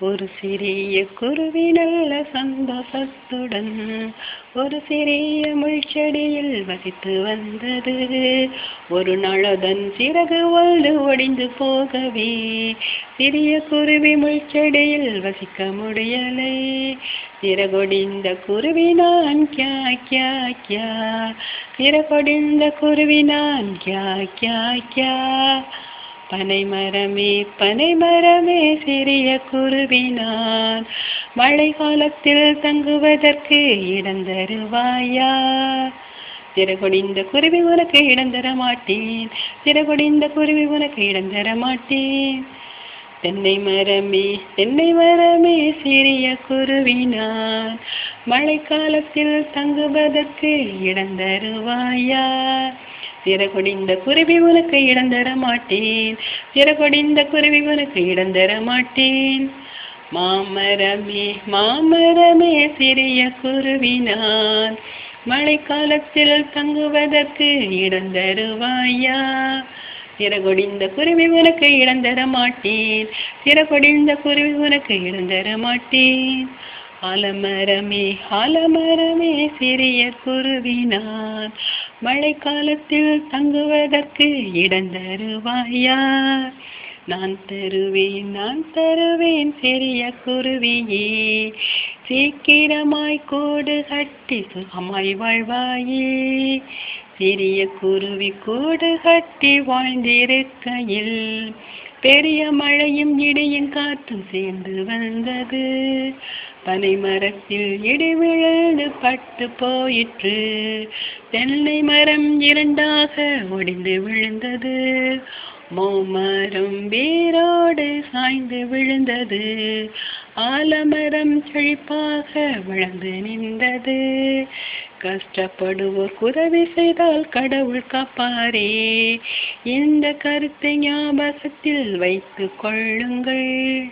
ஒரு சிறிய குருவி நல்ல சந்தோஷத்துடன் ஒரு சிறிய முள்செடியில் வசித்து வந்தது. ஒரு நாளதன் சிறகு வாழ்ந்து ஒடிந்து போகவே சிறிய குருவி முள்செடியில் வசிக்க முடியலை. சிறகொடிந்த குருவி நான் கியா கியா கியா. சிறகொடிந்த குருவி நான் கியா கியா கியா. பனை மரமே பனை மரமே சிறிய குருவினான் மழை காலத்தில் தங்குவதற்கு இடம் தருவாயா சிறகொடிந்த குருவி உனக்கு இடம் தர மாட்டேன். சிறகொடிந்த குருவி உனக்கு இடம் தர மாட்டேன். தென்னை மரமே தென்னை மரமே சிறிய குருவினான் மழை காலத்தில் தங்குவதற்கு இடம் தருவாயா சிறகொடிந்த குருவி உனக்கு இடம் தர மாட்டேன். சிறகொடிந்த குருவி உனக்கு இடம் தர மாட்டேன். மாமரமே மாமரமே சிறிய குருவி நான் மழைக்காலத்தில் தங்குவதற்கு இடம் தருவாயா? சிறகொடிந்த குருவி உனக்கு இடம் தர மாட்டேன். சிறகொடிந்த குருவி உனக்கு இடம் தர மாட்டேன். ஆலமரமே ஆலமரமே சிறிய குருவி நான் மழைக்காலத்தில் தங்குவதற்கு இடம் தருவாயா நான் தருவேன் நான் தருவேன் சிறிய குருவியே. சீக்கிரமாய் கூடு கட்டி சுகமாய் வாழ்வாயே. சிறிய குருவி கூடு கட்டி வாழ்ந்திருக்கையில் பெரிய மழையும் இடியும் காற்றும் சேர்ந்து வந்தது. பனைமரத்தில் இடி விழுந்து பட்டு போயிற்று. தென்னை மரம் இரண்டாக ஒடிந்து விழுந்தது. மோமரம் வேரோடு சாய்ந்து விழுந்தது. ஆலமரம் செழிப்பாக வளர்ந்து நின்றது. கஷ்டப்படுவோர் குறவி செய்தால் கடவுள் காப்பாரே. இந்த கருத்தை ஞாபகத்தில் வைத்து கொள்ளுங்கள்.